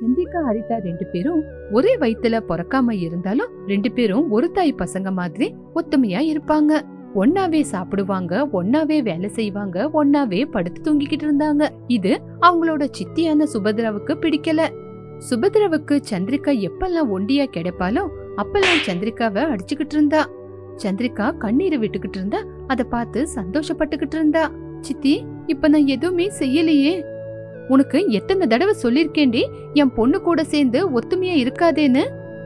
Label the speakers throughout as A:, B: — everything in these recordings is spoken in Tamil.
A: சந்திரிகா ஹரிதா ரெண்டு பேரும் ஒரே வயித்துல பிறக்காம இருந்தாலும் ரெண்டு பேரும் ஒரு தாய் பசங்க மாதிரி ஒத்துமையா இருப்பாங்க. ஒன்னாவே சாப்பிடுவாங்க ஒன்னாவே வேலை செய்வாங்க ஒன்னாவே படுத்து தூங்கிக்கிட்டு இருந்தாங்க. இது அவங்களோட சித்தியான சுபத்ராவுக்கு பிடிக்கல. சுபத்ராவுக்கு சந்திரிகா எப்பெல்லாம் ஒண்டியா கிடைப்பாலோ அப்பெல்லாம் சந்திரிகாவை அடிச்சுக்கிட்டு இருந்தா. சந்திரிகா கண்ணீரை விட்டுக்கிட்டு இருந்தா அத பார்த்து சந்தோஷப்பட்டுக்கிட்டு இருந்தா. சித்தி இப்ப நான் எதுவுமே செய்யலையே. உனக்கு எத்தனை தடவை சொல்லிருக்கேன்டி? என் பொண்ணு கூட சேர்ந்து ஒத்துமையா இருக்காதேன்னு.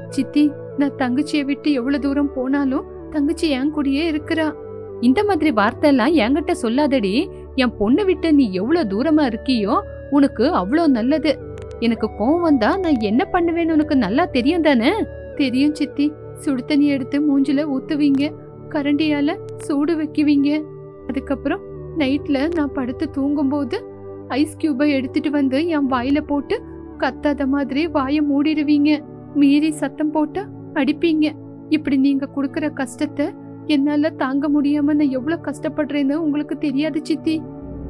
A: சித்தி நான் தங்கச்சியை விட்டு எவ்வளவு தூரம் போனாலும் தங்கச்சி என் கூடயே இருக்கிறா. இந்த மாதிரி வார்த்தை எல்லாம் என்கிட்ட சொல்லாதடி. என் பொண்ணை விட்டு நீ எவ்வளவு தூரமா இருக்கியோ உனக்கு அவ்வளோ நல்லது. எனக்கு கோவம் வந்தா நான் என்ன பண்ணுவேன்னு உனக்கு நல்லா தெரியும் தானே? தெரியும் சித்தி. சுடு தண்ணி எடுத்து மூஞ்சில ஊத்துவீங்க. கரண்டியால சூடு வைக்குவீங்க. அதுக்கப்புறம் நைட்ல நான் படுத்து தூங்கும்போது ஐஸ் கியூபை எடுத்துட்டு வந்து என் வாயில போட்டு கத்தாத மாதிரி வாயை மூடிடுவீங்க. மீறி சத்தம் போட்டு அடிப்பீங்க. இப்படி நீங்க கொடுக்குற கஷ்டத்தை என்னால தாங்க முடியாம நான் எவ்வளவு கஷ்டப்படுறேன்னு உங்களுக்கு தெரியாது சித்தி.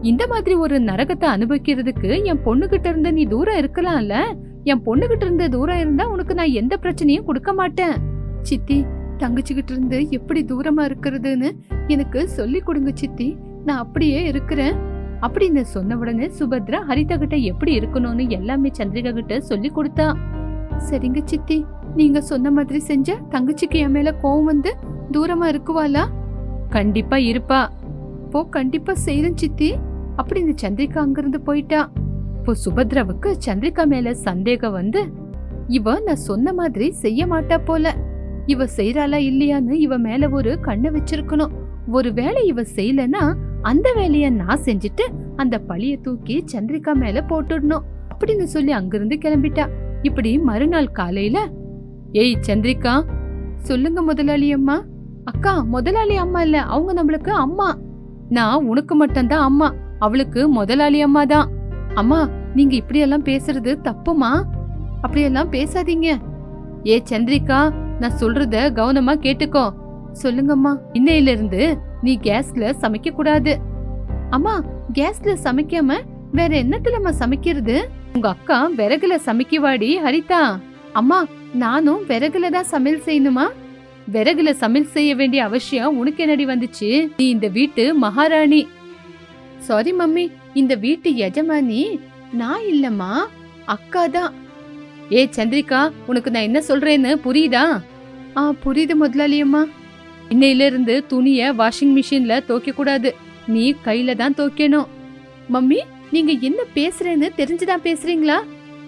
A: இந்த மாதிரி ஒரு நரகத்தை அனுபவிக்கிறதுக்கு என் பொண்ணுகிட்ட இருந்து நீ தூரம் இருக்கலாம்ல? என் பொண்ணுகிட்ட இருந்து தூரம் இருந்தா உனக்கு நான் எந்த பிரச்சனையும் கொடுக்க மாட்டேன். சித்தி தங்கச்சிக்கிட்ட இருந்து எப்படி தூரமா இருக்கிறதுன்னு எனக்கு சொல்லி கொடுங்க சித்தி. நான் அப்படியே இருக்கிறேன். அப்படின்னு சொன்ன உடனே சுபத்ரா ஹரிதா கிட்ட எப்படி இருக்கணும்னு எல்லாமே சந்திரிகா கிட்ட சொல்லி கொடுத்தா. சரிங்க சித்தி நீங்க சொன்ன மாதிரி செஞ்ச தங்கச்சிக்கு என் மேல கோவம் வந்து தூரமா இருக்குவாளா? கண்டிப்பா இருப்பா. போ கண்டிப்பா செய்யறேன் சித்தி அப்படின்னு சந்திரிகா அங்கிருந்து போயிட்டா. இப்போ சுபத்ராவுக்கு சந்திரிகா மேல சந்தேகம் வந்து இவ நான் சொன்ன மாதிரி செய்ய மாட்டா போல. இவ செய்யறாளா இல்லையான்னு இவ மேல ஒரு கண்ணை வச்சிருக்கணும். ஒருவேளை இவ செய்யலன்னா அந்த வேலைய நான் செஞ்சுட்டு அந்த பழிய தூக்கி சந்திரிகா மேல போட்டுடணும் அப்படின்னு சொல்லி அங்கிருந்து கிளம்பிட்டா. இப்படி மறுநாள் காலையில ஏய் சந்திரிகா சொல்லுங்க முதலாளி அம்மா. அக்கா முதலாளி அம்மா இல்ல அவங்க நம்மளுக்கு அம்மா. நான் உனக்கு மட்டும்தான் அம்மா அவளுக்கு முதலாளி அம்மா தான். அம்மா நீங்க இப்படியெல்லாம் பேசுறது தப்புமா? அப்படியெல்லாம் பேசாதீங்க. ஏ சந்திரிகா நான் சொல்றத கவனமா கேட்டுக்கோ. சொல்லுங்கம்மா. இன்னையில இருந்து நீ கேஸ்ல சமைக்க கூடாது. அம்மா கேஸ்ல சமைக்காம வேற என்னத்துலம்மா சமைக்கிறது? உங்க அக்கா விறகுல சமைக்கவாடி ஹரிதா. அம்மா நானும் விறகுல தான் சமையல் செய்யணுமா? விறகுல சமையல் செய்ய வேண்டிய அவசியம் உனக்கு என்னடி வந்துச்சு? நீ இந்த வீட்டு மகாராணி. Sorry mummy. இந்த வீட்டு எஜமானி நான் இல்லம்மா. அக்கா தான். ஏ சந்திரிகா உனக்கு நான் என்ன சொல்றேன்னு புரியுதா? ஆ புரியுது முதலாளியம்மா. இன்னையிலிருந்து இருந்து துணிய வாஷிங் மிஷின்ல துவைக்க கூடாது நீ கையில தான் துவைக்கணும். மம்மி நீங்க என்ன பேசுறேன்னு தெரிஞ்சுதான் பேசுறீங்களா?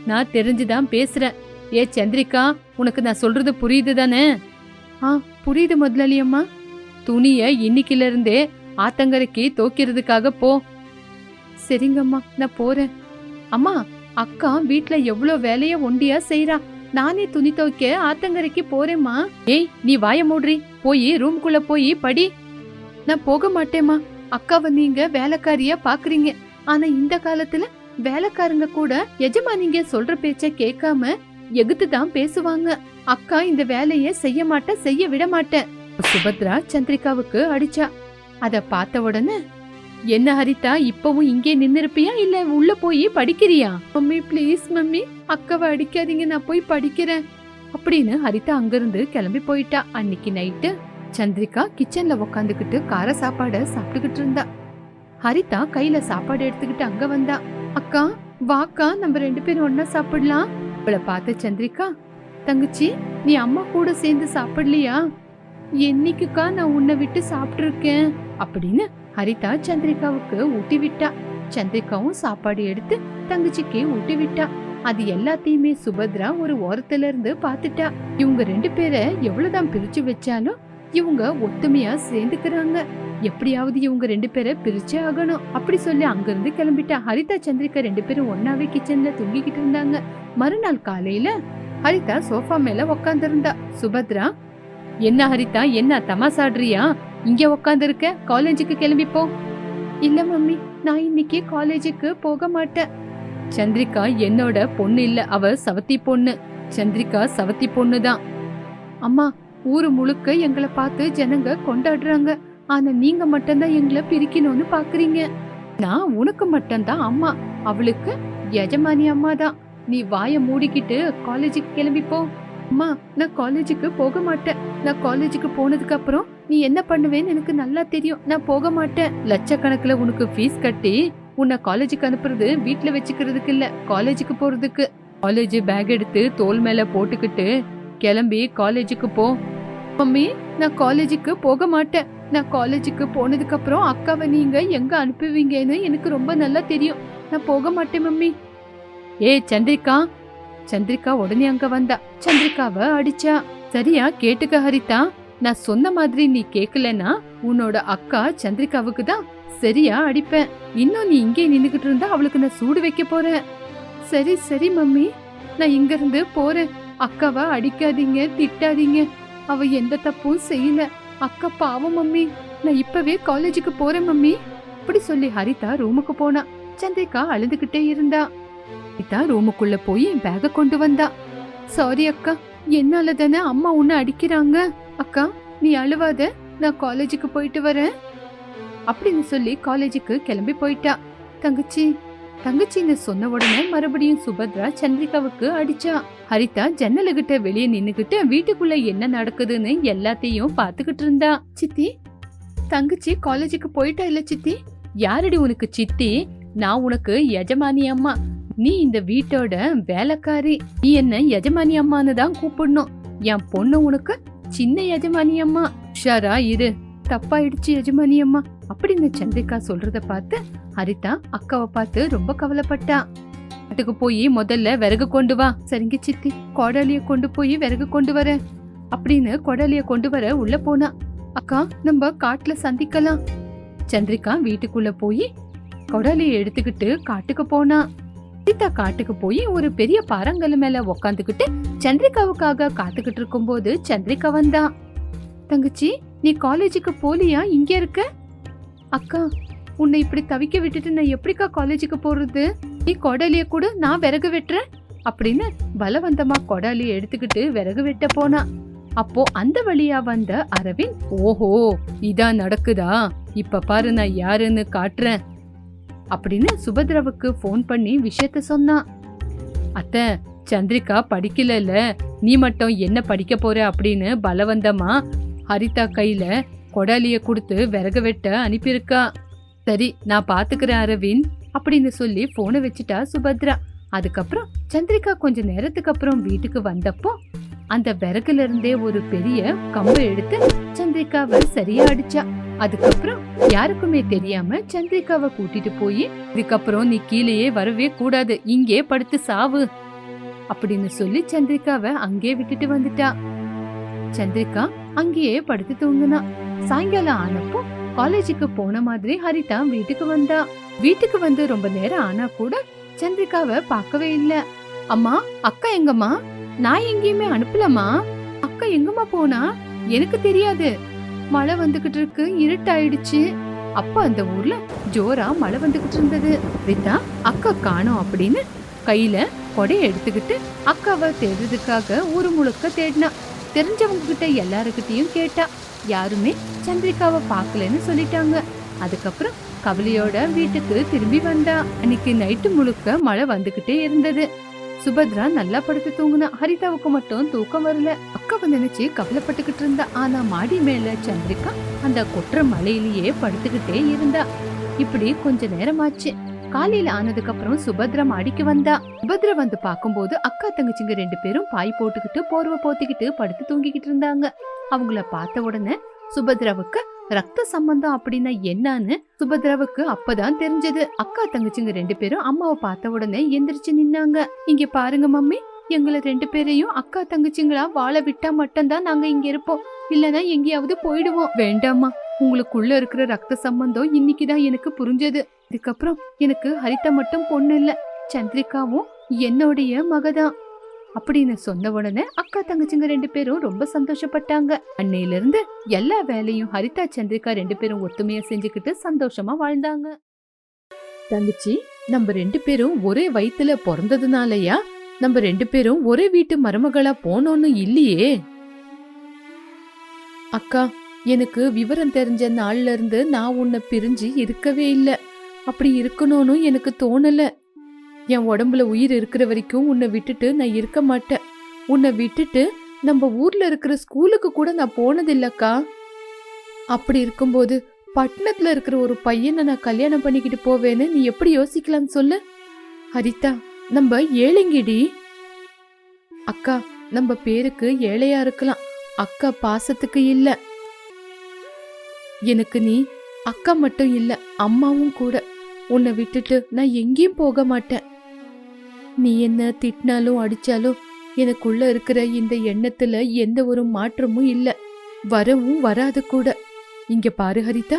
A: நான் தெரிஞ்சுதான் பேசுறேன். ஏ சந்திரிகா உனக்கு நான் சொல்றது புரியுது தானே? ஆ புரியுது முதலாளியம்மா துணியை துணிய இன்னைக்குல இருந்தே ஆத்தங்கரைக்கு தோக்கிறதுக்காக போ. சரிங்கம்மா நான் போறேன். அம்மா அக்கா வீட்டில் எவ்வளோ வேலையை ஒண்டியா செய்றா. நானே துணி துவைக்க ஆத்தங்கரைக்கு போறேம்மா. ஏய் நீ வாய மூடுறி. போய் ரூம்குள்ள போய் படி. நான் போக மாட்டேம்மா. அக்காவை நீங்க வேலைக்காரியா பாக்குறீங்க. ஆனா இந்த காலத்துல வேலைக்காரங்க கூட எஜமானிங்க சொல்ற பேச்ச கேட்காம எகுத்து தான் பேசுவாங்க. அக்கா இந்த வேலைய செய்ய மாட்டேன் செய்ய விட மாட்டேன் சுபத்ரா சந்திரிகாவுக்கு அடிச்சா. அத பார்த்த உடனே என்ன ஹரிதா இப்பவும் இங்கே நின்னுருப்பியா? இல்ல உள்ள போய் படிக்கிறியா? மம்மி ப்ளீஸ் மம்மி அக்காவை அடிக்காதீங்க நான் போய் படிக்கிறேன். அப்படின்னு ஹரிதா அங்கிருந்து கிளம்பி போயிட்டா. அன்னைக்கு நைட்டு சந்திரிகா கிச்சன்ல உக்காந்துக்கிட்டு கார சாப்பாடை சாப்பிட்டுக்கிட்டு இருந்தா. ஹரிதா கையில சாப்பாடு எடுத்துக்கிட்டு அங்க வந்தா. அக்கா வாக்கா நம்ம ரெண்டு பேரும் ஒன்னா சாப்பிடலாம். இவளை பார்த்த சந்திரிகா தங்கச்சி நீ அம்மா கூட சேர்ந்து சாப்பிடலையா? என்னைக்குக்கா நான் உன்னை விட்டு சாப்பிட்டுருக்கேன்? அப்படின்னு ஹரிதா சந்திரிகாவுக்கு ஊட்டி விட்டா சந்திரிகாவும் சாப்பாடு எடுத்து தங்கச்சிக்கு ஊட்டி விட்டா அது எல்லாத்தையுமே சுபத்ரா ஒரு ஓரத்துல இருந்து பாத்துட்டா இவங்க ரெண்டு பேரை எவ்வளவுதான் பிரிச்சு வச்சாலும் இவங்க ஒத்துமையா சேர்ந்துக்கிறாங்க. எப்படியாவது இவங்க ரெண்டு பேரை பிரிச்சே ஆகணும். அப்படி சொல்லி அங்கிருந்து கிளம்பிட்டா. ஹரிதா சந்திரிகா ரெண்டு பேரும் ஒன்னாவே கிச்சன்ல தூங்கிக்கிட்டு இருந்தாங்க. மறுநாள் காலையில ஹரிதா சோஃபா மேல உக்காந்துருந்தா. சுபத்ரா என்ன ஹரிதா என்ன தமாசாடுறியா இங்க உக்காந்துருக்க? காலேஜுக்கு கிளம்பி போ. இல்ல மம்மி நான் இன்னைக்கு காலேஜுக்கு போக மாட்டேன். சந்திரிகா என்னோட பொண்ணு இல்ல அவ சவத்தி பொண்ணு. சந்திரிகா சவத்தி பொண்ணு தான். அம்மா ஊரு முழுக்க எங்களை பார்த்து ஜனங்க கொண்டாடுறாங்க. ஆனா நீங்க மட்டும்தான் எங்களை பிரிக்கணும்னு பாக்குறீங்க நான் உனக்கு மட்டும்தான் அம்மா. அவளுக்கு எஜமானி அம்மா தான். நீ வாயை மூடிக்கிட்டு காலேஜுக்கு கிளம்பி போ. அம்மா நான் காலேஜுக்கு போக மாட்டேன். நான் காலேஜுக்கு போனதுக்கு அப்புறம் நீ என்ன பண்ணுவேன்னு எனக்கு நல்லா தெரியும். நான் போக மாட்டேன். லட்சக்கணக்கில் உனக்கு ஃபீஸ் கட்டி உன்னை காலேஜுக்கு அனுப்புறது வீட்டில் வச்சுக்கிறதுக்கு இல்லை காலேஜுக்கு போறதுக்கு. காலேஜ் பேக் எடுத்து தோல் மேல போட்டுக்கிட்டு கிளம்பி காலேஜுக்கு போ. மம்மி நான் காலேஜுக்கு போக மாட்டேன். நான் காலேஜுக்கு போனதுக்கு அப்புறம் அக்காவை நீங்க எங்க அனுப்புவீங்கன்னு எனக்கு ரொம்ப நல்லா தெரியும். நான் போக மாட்டேன் மம்மி. ஏ சந்திரிகா சந்திரிகா உடனே அங்க வந்தா. சந்திரிகாவ அடிச்சா. சரியா கேட்டுக்க ஹரிதா. நான் சொன்ன மாதிரி நீ கேக்கலனா உன்னோட அக்கா சந்திரிகாவுக்கு தான் சரியா அடிப்பேன். இன்னும் நீ இங்கே நின்னுகிட்டு இருந்தா அவளுக்கு நான் சூடு வைக்க போறேன். சரி சரி மம்மி. நான் இங்க இருந்து போறேன். அக்காவை அடிக்காதீங்க திட்டாதீங்க. அவ எந்த தப்பும் செய்யல. அக்கா பாவம் மம்மி. நான் இப்பவே காலேஜுக்கு போறேன் மம்மி. அப்படி சொல்லி ஹரிதா ரூமுக்கு போனா. சந்திரிகா அழுதுகிட்டே இருந்தா. ஹரிதா ரூமுக்குள்ள போய் பேக கொண்டு வந்தா. சாரி அக்கா என்னால தானே அம்மா உன்னை அடிக்கிறாங்க. அக்கா நீ அழுவாத நான் காலேஜுக்கு போயிட்டு வரேன். அப்படின்னு சொல்லி காலேஜுக்கு கிளம்பி போயிட்டா. தங்கச்சி தங்கச்சின்னு சொன்ன உடனே மறுபடியும் சுபத்ரா சந்திரிகாவுக்கு அடிச்சா. ஹரிதா ஜன்னலுகிட்ட வெளியே நின்னுகிட்டு வீட்டுக்குள்ள என்ன நடக்குதுன்னு எல்லாத்தையும் பாத்துக்கிட்டு இருந்தா. சித்தி தங்கச்சி காலேஜுக்கு போயிட்டா இல்ல சித்தி? யாரடி உனக்கு சித்தி? நான் உனக்கு எஜமானி அம்மா. நீ இந்த வீட்டோட வேலைக்காரி. நீ என்ன எஜமானி அம்மான்னு தான் கூப்பிடணும். என் பொண்ணு உனக்கு சின்ன எஜமானி அம்மா. உஷாரா இரு. தப்பாயிடுச்சு எஜமானி அம்மா. அப்படின்னு சந்திரிகா சொல்றத பார்த்து ஹரிதா அக்காவை பார்த்து ரொம்ப கவலைப்பட்டா. அதுக்கு போய் முதல்ல விறகு கொண்டு வா. சரிங்க சித்தி. கோடாலிய கொண்டு போய் விறகு கொண்டு வர. அப்படின்னு கொடாலிய கொண்டு வர உள்ள போனா. அக்கா நம்ம காட்டுல சந்திக்கலாம். சந்திரிகா வீட்டுக்குள்ள போய் கொடாலிய எடுத்துக்கிட்டு காட்டுக்கு போனா. சித்தா காட்டுக்கு போய் ஒரு பெரிய பாறாங்கல்லு மேல உக்காந்துக்கிட்டு சந்திரிகாவுக்காக காத்துக்கிட்டு இருக்கும்போது சந்திரிகா வந்தா. தங்கச்சி நீ காலேஜுக்கு போலியா? இங்க இருக்க? அக்கா உன்னை இப்படி தவிக்க விட்டுட்டு நான் எப்படிக்கா காலேஜுக்கு போறது? நீ கொடலிய கூட நான் விறகு வெட்டுறேன். அப்படின்னு பலவந்தமா கொடாலிய எடுத்துக்கிட்டு விறகு வெட்ட போனா. அப்போ அந்த வழியா வந்த அரவிந்த் ஓஹோ இதான் நடக்குதா? இப்ப பாரு நான் யாருன்னு காட்டுறேன். அப்படின்னு சுபத்ராவுக்கு ஃபோன் பண்ணி விஷயத்த சொன்னான் அத்தை சந்திரிகா படிக்கலல நீ மட்டும் என்ன படிக்க போற அப்படின்னு பலவந்தமா ஹரிதா கையில கொடாலிய கொடுத்து விறகு வெட்ட அனுப்பியிருக்கா. சரி நான் பாத்துக்கிறேன் அரவிந்த் அப்படின்னு சொல்லி போனை வச்சுட்டா சுபத்ரா. அதுக்கப்புறம் சந்திரிகா கொஞ்ச நேரத்துக்கு அப்புறம் வீட்டுக்கு வந்தப்போ அந்த விறகுல இருந்தே ஒரு பெரிய கம்பை எடுத்து சந்திரிகாவை சரியா அடிச்சா. அதுக்கப்புறம் யாருக்குமே தெரியாம சந்திரிகாவை கூட்டிட்டு போய் இதுக்கப்புறம் நீ கீழேயே வரவே கூடாது இங்கே படுத்து சாவு அப்படின்னு சொல்லி சந்திரிகாவை அங்கே விட்டுட்டு வந்துட்டா. சந்திரிகா அங்கேயே படுத்து தூங்குனா. சாயங்காலம் ஆனப்போ காலேஜுக்கு போன மாதிரி ஹரிதா வீட்டுக்கு வந்தா. வீட்டுக்கு வந்து ரொம்ப நேரம் ஆனா கூட சந்திரிகாவை பார்க்கவே இல்ல. அம்மா அக்கா எங்கம்மா? நான் எங்கேயுமே அனுப்பலம்மா. அக்கா எங்கம்மா போனா? எனக்கு தெரியாது. மழை வந்துகிட்டு இருக்கு இருட்டாயிடுச்சு. அப்ப அந்த ஊர்ல ஜோரா மழை வந்துகிட்டு இருந்தது. ரிதா அக்கா காணோம் அப்படின்னு கையில கொடையை எடுத்துக்கிட்டு அக்காவை தேடுறதுக்காக ஊரு முழுக்க தேடினா. தெரிஞ்சவங்க கிட்ட எல்லாருக்கிட்டையும் கேட்டா. யாருமே சந்திரிகாவை பார்க்கலன்னு சொல்லிட்டாங்க. அதுக்கப்புறம் கவலையோட வீட்டுக்கு திரும்பி வந்தா. அன்னைக்கு நைட்டு முழுக்க மழை வந்துகிட்டே இருந்தது. சுபத்ரா நல்லா படுத்து தூங்குனா ஹரிதாவுக்கு மட்டும் தூக்கம் வரல. அக்காவை நினைச்சு கவலைப்பட்டுக்கிட்டு இருந்தா. ஆனா மாடி மேல சந்திரிகா அந்த கொற்ற மலையிலேயே படுத்துக்கிட்டே இருந்தா. இப்படி கொஞ்ச நேரமாச்சு. காலையில ஆனதுக்கு அப்புறம் சுபத்ரா மாடிக்கு வந்தா. சுபத்ரா வந்து பாக்கும்போது அக்கா தங்கச்சிங்க ரெண்டு பேரும் பாய் போட்டுக்கிட்டு போர்வை போத்திக்கிட்டு படுத்து தூங்கிக்கிட்டு இருந்தாங்க. அவங்கள பார்த்த உடனே சுபத்ராவுக்கு ரத்த சம்பந்தம் அப்படின்னா என்னன்னு சுபத்ராவுக்கு அப்பதான் தெரிஞ்சது. அக்கா தங்கச்சிங்க ரெண்டு பேரும் அம்மாவை பார்த்த உடனே எந்திரிச்சு நின்னாங்க. இங்க பாருங்க மம்மி எங்களை ரெண்டு பேரையும் அக்கா தங்கச்சிங்களா வாழ விட்டா மட்டும்தான் நாங்க இங்க இருப்போம். இல்லனா எங்கேயாவது போயிடுவோம். வேண்டாமா உங்களுக்குள்ள இருக்கிற ரத்த சம்பந்தம் இன்னைக்குதான் எனக்கு புரிஞ்சது. இதுக்கப்புறம் எனக்கு ஹரிதா மட்டும் பொண்ணு இல்ல. சந்திரிகாவும் என்னுடைய மகதான். அப்படின்னு சொன்ன உடனே அக்கா தங்கச்சிங்க ரெண்டு பேரும் ரொம்ப சந்தோஷப்பட்டாங்க. அன்னையில இருந்து எல்லா வேலையும் ஹரிதா சந்திரிகா ரெண்டு பேரும் ஒத்துமையா செஞ்சுக்கிட்டு சந்தோஷமா வாழ்ந்தாங்க. தங்கச்சி நம்ம ரெண்டு பேரும் ஒரே வயித்துல பிறந்ததுனாலயா? நம்ம ரெண்டு பேரும் ஒரே வீட்டு மருமகளா போனோம்னு இல்லையே? அக்கா எனக்கு விவரம் தெரிஞ்ச நாள்ல இருந்து நான் உன்னை பிரிஞ்சு இருக்கவே இல்லை. அப்படி இருக்கணும்னு எனக்கு தோணலை. என் உடம்புல உயிர் இருக்கிற வரைக்கும் உன்னை விட்டுட்டு நான் இருக்க மாட்டேன். உன்னை விட்டுட்டு நம்ம ஊர்ல இருக்கிற ஸ்கூலுக்கு கூட நான் போனதில்லக்கா. அப்படி இருக்கும்போது பட்டணத்துல இருக்கிற ஒரு பையனை நான் கல்யாணம் பண்ணிக்கிட்டு போவேன்னு நீ எப்படி யோசிக்கலாம்னு சொல்லு? ஹரிதா நம்ம ஏழைங்கிடி. அக்கா நம்ம பேருக்கு ஏழையா இருக்கலாம். அக்கா பாசத்துக்கு இல்ல. எனக்கு நீ அக்கா மட்டும் இல்ல அம்மாவும் கூட. உன்னை விட்டுட்டு நான் எங்கேயும் போக மாட்டேன். நீ என்ன திட்டினாலும் அடிச்சாலும் எனக்குள்ள இருக்கிற இந்த எண்ணத்துல எந்த ஒரு மாற்றமும் இல்லை. வரவும் வராது கூட. இங்க பாரு ஹரிதா.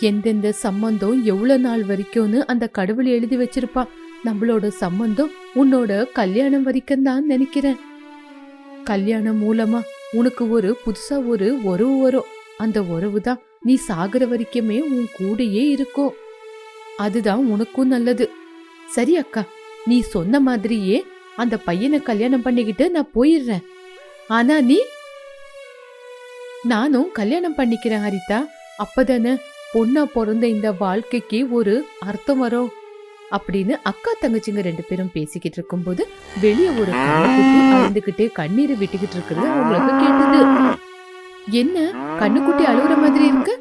A: எந்தெந்த சம்பந்தம் எவ்வளவு நாள் வரைக்கும்னு அந்த கடவுள் எழுதி வச்சிருப்பான் நம்மளோட சம்பந்தம் உன்னோட கல்யாணம் வரைக்கும் தான் நினைக்கிறேன். கல்யாணம் மூலமா உனக்கு ஒரு புதுசா ஒரு உறவு வரும். அந்த உறவு தான் நீ சாகுற வரைக்குமே உன் கூடயே இருக்கும். அதுதான் உனக்கும் நல்லது. சரி அக்கா நீ சொன்ன மாதிரியே அந்த பையனை கல்யாணம் பண்ணிக்கிட்டு நான் போயிடுறேன். ஆனா நீ? நானும் கல்யாணம் பண்ணிக்கிறேன் ஹரிதா. அப்பதானே பொண்ணா பிறந்த இந்த வாழ்க்கைக்கு ஒரு அர்த்தம் வரும். அப்படின்னு அக்கா தங்கச்சிங்க ரெண்டு பேரும் பேசிக்கிட்டு இருக்கும்போது வெளிய ஒரு கண்ணுக்குட்டி அழுந்துகிட்டே கண்ணீரை விட்டுக்கிட்டு இருக்கிறது அவங்களுக்கு கேட்டது. என்ன? கண்ணுக்குட்டி அழுகுற மாதிரி இருக்கு?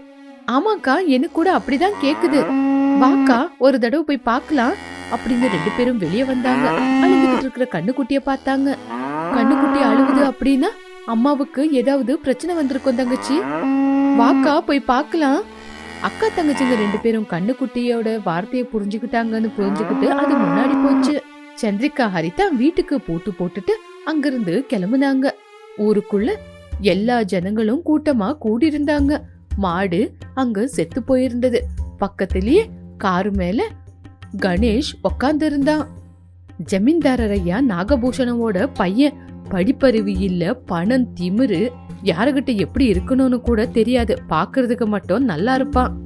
A: ஆமாக்கா எனக்கு கூட அப்படிதான் கேக்குது. வாக்கா ஒரு தடவை போய் பார்க்கலாம். அப்படின்னு ரெண்டு பேரும் வெளியே வந்தாங்க. அழுதுகிட்டு இருக்கிற கண்ணுக்குட்டிய பார்த்தாங்க. கண்ணுக்குட்டி அழுகுது அப்படின்னா அம்மாவுக்கு ஏதாவது பிரச்சனை வந்திருக்கும் தங்கச்சி. வாக்கா போய் பார்க்கலாம். அக்கா தங்கச்சிங்க ரெண்டு பேரும் கண்ணுக்குட்டியோட வார்த்தையை புரிஞ்சுக்கிட்டாங்கன்னு புரிஞ்சுக்கிட்டு அது முன்னாடி போச்சு. சந்திரிகா ஹரிதா வீட்டுக்கு பூட்டு போட்டுட்டு அங்கிருந்து கிளம்புனாங்க. ஊருக்குள்ள எல்லா ஜனங்களும் கூட்டமா கூடியிருந்தாங்க. மாடு அங்க செத்து போயிருந்தது. பக்கத்திலேயே காரு மேல கணேஷ் உக்காந்துருந்தான். ஜமீன்தாரரையா ஜமீன்தாரர் ஐயா நாகபூஷணவோட பையன். படிப்பறிவு இல்ல பணம் திமிரு. யாருகிட்ட எப்படி இருக்கணும்னு கூட தெரியாது. பாக்குறதுக்கு மட்டும் நல்லா இருப்பான்.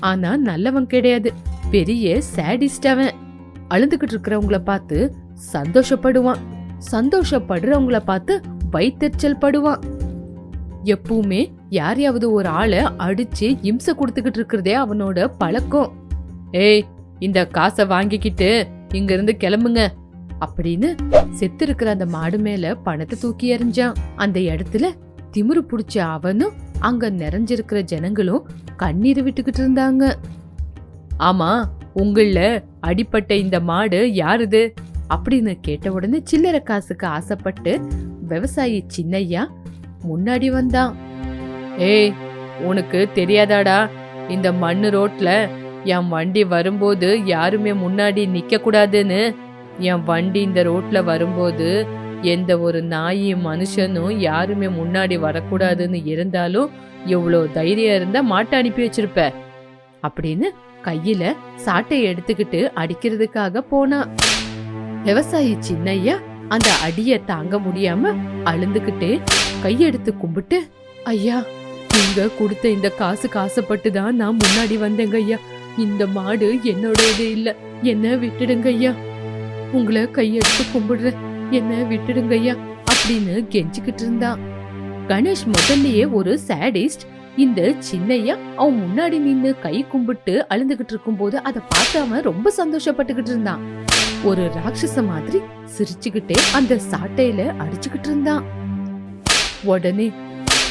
A: ஆனா நல்லவன் கிடையாது. பெரிய சேடிஸ்ட் அவன். அழுதுகிட்டு இருக்கிறவங்கள பார்த்து சந்தோஷப்படுவான். சந்தோஷப்படுறவங்கள பார்த்து வைத்தறிச்சல் படுவான். எப்பவுமே யாரையாவது ஒரு ஆளை அடிச்சு இம்சை கொடுத்துக்கிட்டு இருக்கிறதே அவனோட பழக்கம். ஏய் இந்த காசை வாங்கிக்கிட்டு இங்க இருந்து கிளம்புங்க அப்படின்னு செத்து இருக்கிற அந்த மாடு மேல பணத்தை தூக்கி எறிஞ்சான். அந்த இடத்துல திமிரு புடிச்ச அவனும் அங்க நிறைஞ்சிருக்கிற ஜனங்களும் கண்ணீர் விட்டுக்கிட்டு இருந்தாங்க. ஆமா உங்கள அடிப்பட்ட இந்த மாடு யாருது? அப்படின்னு கேட்ட உடனே சில்லறை காசுக்கு ஆசைப்பட்டு விவசாயி சின்னையா முன்னாடி வந்தான். ஏய் உனக்கு தெரியாதாடா இந்த மண்ணு ரோட்ல என் வண்டி வரும்போது யாருமே முன்னாடி நிற்கக்கூடாதுன்னு என் வண்டி இந்த ரோட்ல வரும்போது எந்த ஒரு நாயும் மனுஷனும் யாருமே முன்னாடி வரக்கூடாதுன்னு இருந்தாலும் எவ்வளோ தைரியம் இருந்தா மாட்டை அனுப்பி வச்சிருப்ப. அப்படின்னு கையில சாட்டை எடுத்துக்கிட்டு அடிக்கிறதுக்காக போனான் விவசாயி சின்னையா அந்த அடிய தாங்க முடியாம அழுந்துகிட்டே கையெடுத்து கும்பிட்டு ஐயா நீங்க கொடுத்த இந்த காசு காசப்பட்டு தான் நான் முன்னாடி வந்தேங்க ஐயா. இந்த மாடு என்னோட இது இல்ல. என்ன விட்டுடுங்க ஐயா. உங்களை கையெடுத்து கும்பிடுறேன். என்ன விட்டுடுங்க ஐயா அப்படின்னு கெஞ்சிக்கிட்டு இருந்தான் கணேஷ் முதல்லயே ஒரு சேடிஸ்ட் இந்த சின்னையா அவன் முன்னாடி நின்னு கை கும்பிட்டு அழுந்துகிட்டு இருக்கும்போது அதை பார்த்தாம ரொம்ப சந்தோஷப்பட்டுக்கிட்டு இருந்தான் ஒரு ராட்சச மாதிரி சிரிச்சுக்கிட்டே அந்த சாட்டையில அடிச்சுக்கிட்டு இருந்தான் உடனே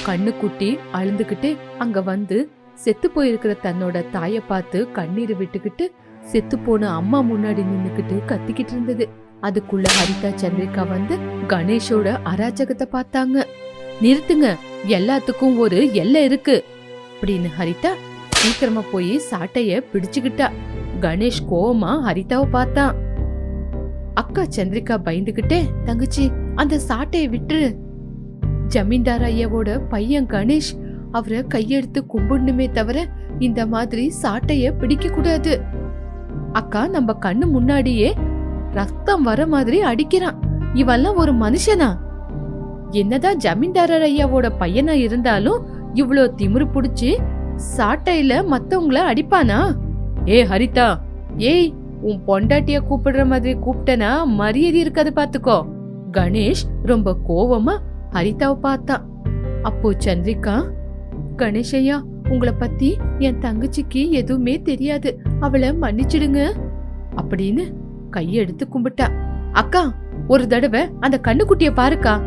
A: கண்ணுக்குட்டி அழுந்துகிட்டே அங்க வந்து செத்து போயிருக்கிற தன்னோட தாய பார்த்து கண்ணீர் விட்டுக்கிட்டு செத்து போன அம்மா முன்னாடி நின்னுக்கிட்டு கத்திக்கிட்டு இருந்தது. அதுக்குள்ள ஹரிதா சந்திரிகா வந்து கணேஷோட அராஜகத்தை பார்த்தாங்க. நிறுத்துங்க எல்லாத்துக்கும் ஒரு எல்லை இருக்கு அப்படின்னு ஹரிதா சீக்கிரமா போய் சாட்டைய பிடிச்சுக்கிட்டா. கணேஷ் கோவமா ஹரிதாவை பார்த்தான். அக்கா சந்திரிகா பயந்துகிட்டே தங்கச்சி அந்த சாட்டையை விட்டுரு. ஜமீன்தார் ஐயாவோட பையன் கணேஷ் அவரை கையெடுத்து கும்பிடணுமே தவிர இந்த மாதிரி சாட்டைய பிடிக்க கூடாது. அக்கா நம்ம கண்ணு முன்னாடியே ரத்தம் வர மாதிரி அடிக்கிறான். இவெல்லாம் ஒரு மனுஷனா? என்னதான் ஜமீன்தாரர் ஐயாவோட பையனா இருந்தாலும் இவ்ளோ திமிரு புடிச்சு சாட்டையில மத்தவங்கள அடிப்பானா? ஏ ஹரிதா. ஏய் உன் பொண்டாட்டிய கூப்பிடுற மாதிரி கூப்பிட்டனா மரியாதை இருக்காது பாத்துக்கோ. கணேஷ் ரொம்ப கோவமா ஹரிதாவை பார்த்தான். அப்போ சந்திரிகா கணேஷையா உங்களை பத்தி என் தங்கச்சிக்கு எதுவுமே தெரியாது. அவளை மன்னிச்சிடுங்க. அப்படின்னு கையெடுத்து கும்பிட்டா. அக்கா ஒரு தடவை அந்த கண்ணுக்குட்டிய பாருக்கா.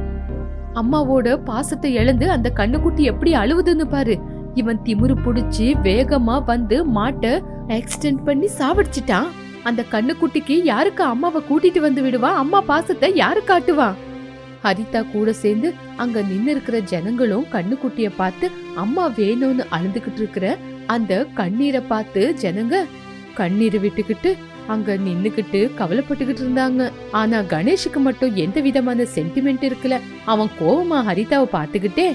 A: அம்மாவோட பாசத்தை இழந்து அந்த கண்ணுக்குட்டி எப்படி அழுவுதுன்னு பாரு. இவன் திமுரு புடிச்சு வேகமா வந்து மாட்டை ஆக்சிடென்ட் பண்ணி சாவடிச்சிட்டான். அந்த கண்ணுக்குட்டிக்கு யாருக்கு அம்மாவை கூட்டிட்டு வந்து விடுவா? அம்மா பாசத்தை யாரு காட்டுவா? ஹரிதா கூட சேர்ந்து அங்க நின்னு இருக்கிற ஜனங்களும் கண்ணுக்குட்டிய பார்த்து அம்மா வேணும்னு அழுதுகிட்டு இருக்கிற அந்த கண்ணீரை பார்த்து ஜனங்க கண்ணீரை விட்டுக்கிட்டு அங்க நின்னுக்கிட்டு கவலைப்பட்டுக்கிட்டு இருந்தாங்க. ஆனா கணேஷுக்கு மட்டும் எந்த விதமான சென்டிமெண்ட் இருக்குல்ல. அவன் கோவமா ஹரிதாவை பார்த்துக்கிட்டே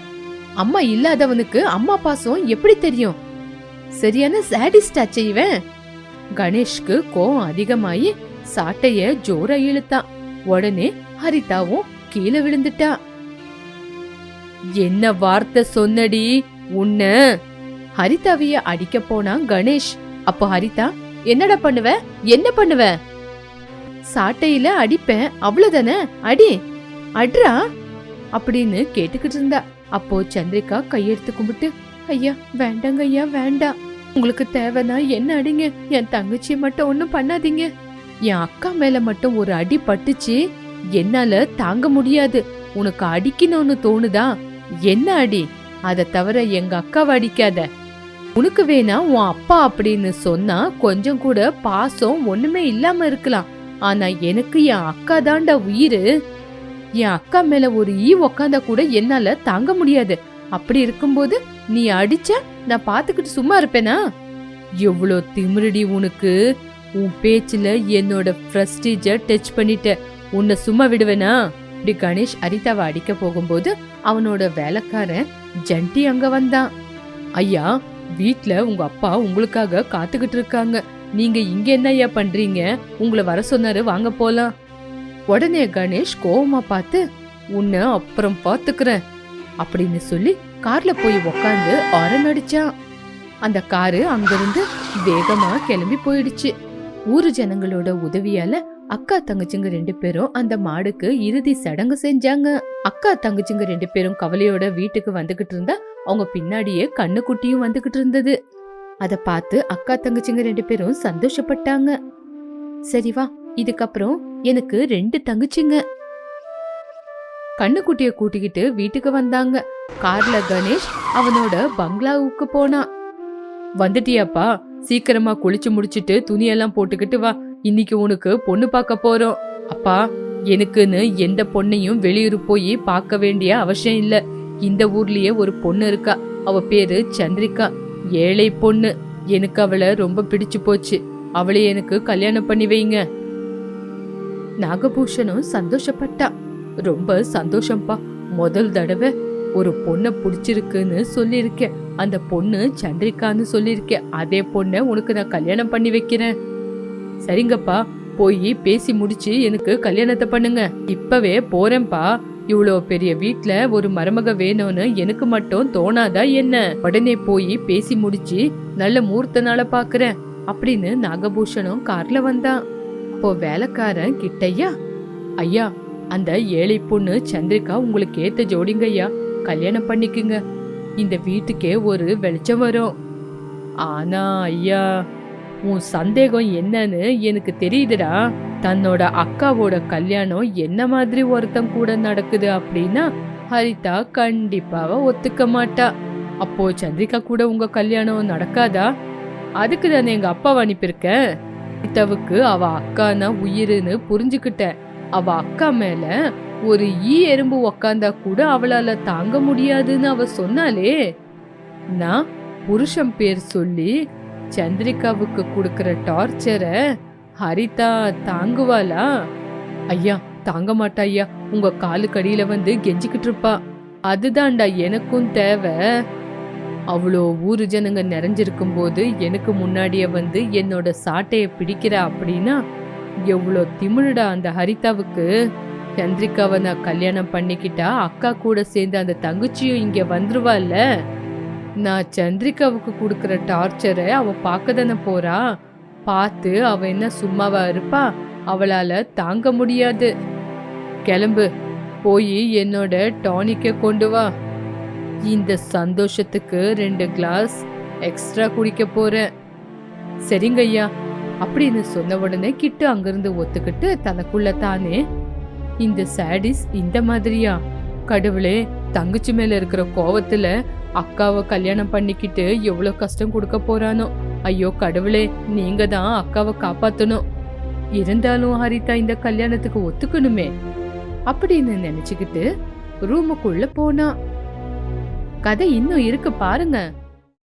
A: அம்மா இல்லாதவனுக்கு அம்மா பாசம் எப்படி தெரியும்? சரியான சாடிஸ்டாச்சே இவன். கணேஷ்க்கு கோவம் அதிகமாயி சாட்டைய ஜோரா இழுத்தான். உடனே ஹரிதாவும் கீழே விழுந்துட்டா. என்ன வார்த்தை சொன்னடி? உன்ன. ஹரிதாவிய அடிக்க போனான் கணேஷ். அப்போ ஹரிதா என்னடா பண்ணுவ? என்ன பண்ணுவ? சாட்டையில அடிப்பேன் அவ்வளவுதானே? அடி அட்ரா அப்படின்னு கேட்டுக்கிட்டு இருந்தா. அப்போ சந்திரிகா கையெடுத்து கும்பிட்டு ஐயா வேண்டாங்க ஐயா வேண்டாம் உங்களுக்கு தேவைன்னா என்ன அடிங்க? என் தங்கச்சியை மட்டும் ஒன்றும் பண்ணாதீங்க. என் அக்கா மேல மட்டும் ஒரு அடி பட்டுச்சு. என்னால தாங்க முடியாது. உனக்கு அடிக்கணும்னு தோணுதா? என்ன அடி? அத தவிர எங்க அக்காவை அடிக்காத. உனக்கு வேணா உன் அப்பா அப்படின்னு சொன்னா கொஞ்சம் கூட பாசம் ஒண்ணுமே இல்லாம இருக்கலாம். ஆனா எனக்கு என் அக்கா தாண்டா உயிரு. என் அக்கா மேல ஒரு ஈ உக்காந்தா கூட என்னால தாங்க முடியாது. அப்படி இருக்கும்போது நீ அடிச்ச நான் பாத்துக்கிட்டு சும்மா இருப்பேனா? எவ்வளோ திமிருடி உனக்கு. உன் பேச்சுல என்னோட பிரஸ்டீஜ டச் பண்ணிட்ட. உன்னை சும்மா விடுவேனா? இப்படி கணேஷ் அரிதாவை அடிக்க போகும்போது அவனோட வேலைக்காரன் ஜண்டி அங்க வந்தான். ஐயா வீட்ல உங்க அப்பா உங்களுக்காக காத்துக்கிட்டு இருக்காங்க. நீங்க இங்க என்ன ஐயா பண்றீங்க? உங்களை வர சொன்னாரு வாங்க போலாம். உடனே கணேஷ் கோவமா பார்த்து உன்னை அப்புறம் பாத்துக்கிறேன் அப்படின்னு சொல்லி கார்ல போய் உக்காந்து ஆரன் அடிச்சான். அந்த காரு அங்கிருந்து வேகமா கிளம்பி போயிடுச்சு. ஊரு ஜனங்களோட உதவியால அக்கா தங்கச்சிங்க ரெண்டு பேரும் அந்த மாடுக்கு இறுதி சடங்கு செஞ்சாங்க. அக்கா தங்கச்சிங்க ரெண்டு பேரும் கவலையோட வீட்டுக்கு வந்துகிட்டு இருந்தா அவங்க பின்னாடியே கண்ணுக்குட்டியும் வந்துகிட்டு இருந்தது. அதை பார்த்து அக்கா தங்கச்சிங்க ரெண்டு பேரும் சந்தோஷப்பட்டாங்க. சரி வா இதுக்கப்புறம் எனக்கு ரெண்டு தங்கச்சிங்க. கண்ணுக்குட்டிய கூட்டிக்கிட்டு வீட்டுக்கு வந்தாங்க. கார்ல கணேஷ் அவனோட பங்களாவுக்கு போனான் வந்துட்டியாப்பா சீக்கிரமா குளிச்சு முடிச்சிட்டு துணியெல்லாம் போட்டுக்கிட்டு வா. இன்னைக்கு உனக்கு பொண்ணு பார்க்க போறோம். அப்பா எனக்குன்னு எந்த பொண்ணையும் வெளியூர் போய் பார்க்க வேண்டிய அவசியம் இல்ல. இந்த ஊர்லயே ஒரு பொண்ணு இருக்கா. அவ பேரு சந்திரிகா. ஏழை பொண்ணு. எனக்கு அவளை ரொம்ப பிடிச்சு போச்சு. அவளை எனக்கு கல்யாணம் பண்ணி வைங்க. நாகபூஷனும் சந்தோஷப்பட்டா. ரொம்ப சந்தோஷம்ப்பா முதல் தடவை ஒரு பொண்ணை பிடிச்சிருக்குன்னு சொல்லியிருக்கேன். அந்த பொண்ணு சந்திரிகான்னு சொல்லியிருக்கேன். அதே பொண்ணை உனக்கு நான் கல்யாணம் பண்ணி வைக்கிறேன். சரிங்கப்பா போய் பேசி முடிச்சு எனக்கு கல்யாணத்தை பண்ணுங்க. இப்பவே போறேன்பா இவ்வளோ பெரிய வீட்ல ஒரு மருமக வேணும்னு எனக்கு மட்டும் தோணாதா என்ன? உடனே போய் பேசி முடிச்சு நல்ல மூர்த்த நாளை பாக்குறேன் அப்படின்னு நாகபூஷணும் கார்ல வந்தான். அப்போ வேலைக்காரன் கிட்டையா? ஐயா அந்த ஏழை பொண்ணு சந்திரிகா உங்களுக்கு ஏத்த ஜோடிங்க ஐயா. கல்யாணம் பண்ணிக்குங்க. இந்த வீட்டுக்கே ஒரு வெளிச்சம் வரும். ஆனா ஐயா உன் சந்தேகம் என்னன்னு எனக்கு தெரியுதுடா. தன்னோட அக்காவோட கல்யாணம் என்ன மாதிரி ஒருத்தன் கூட நடக்குது அப்படின்னா ஹரிதா கண்டிப்பாக ஒத்துக்க மாட்டா. அப்போ சந்திரிகா கூட உங்க கல்யாணம் நடக்காதா? அதுக்கு தானே எங்க அப்பாவை அனுப்பியிருக்கேன் ஹரிதாவுக்கு அவ அக்கானா உயிருன்னு புரிஞ்சுக்கிட்டேன் அவ அக்கா மேல ஒரு ஈ எறும்பு உக்காந்தா கூட அவளால தாங்க முடியாதுன்னு அவ சொன்னாலே நான் புருஷன் பேர் சொல்லி சந்திரிகாவுக்கு கொடுக்குற டார்ச்சரை ஹரிதா தாங்குவாளா? ஐயா தாங்க மாட்டா ஐயா. உங்க காலுக்கடியில வந்து கெஞ்சிக்கிட்டு இருப்பா. அதுதான்டா எனக்கும் தேவை. அவ்வளோ ஊர் ஜனங்க நிறைஞ்சிருக்கும் போது எனக்கு முன்னாடியே வந்து என்னோட சாட்டையை பிடிக்கிறா அப்படின்னா எவ்வளோ திமிழுடா அந்த ஹரிதாவுக்கு. சந்திரிகாவை நான் கல்யாணம் பண்ணிக்கிட்டா அக்கா கூட சேர்ந்து அந்த தங்கச்சியும் இங்கே வந்துருவாள்ல. நான் சந்திரிகாவுக்கு கொடுக்குற டார்ச்சரை அவள் பார்க்க தானே போறா? பார்த்து அவ என்ன சும்மாவா இருப்பா? அவளால தாங்க முடியாது. கிளம்பு. போய் என்னோட டானிக்கை கொண்டு வா. இந்த சந்தோஷத்துக்கு ரெண்டு கிளாஸ் எக்ஸ்ட்ரா குடிக்க போறேன். சரிங்க ஐயா. அப்படின்னு சொன்ன உடனே கிட்டு அங்கிருந்து ஒத்துக்கிட்டு தனக்குள்ள தானே. இந்த சாடிஸ் இந்த மாதிரியா? கடவுளே தங்கச்சி மேல இருக்கிற கோவத்துல அக்காவை கல்யாணம் பண்ணிக்கிட்டு எவ்வளோ கஷ்டம் கொடுக்க போறானோ. ஐயோ கடவுளே நீங்க தான் அக்காவை காப்பாத்தணும். இருந்தாலும் ஹரிதா இந்த கல்யாணத்துக்கு ஒத்துக்கணுமே. அப்படின்னு நினைச்சுக்கிட்டு ரூமுக்குள்ள போனா. கதை இன்னும் இருக்கு பாருங்க.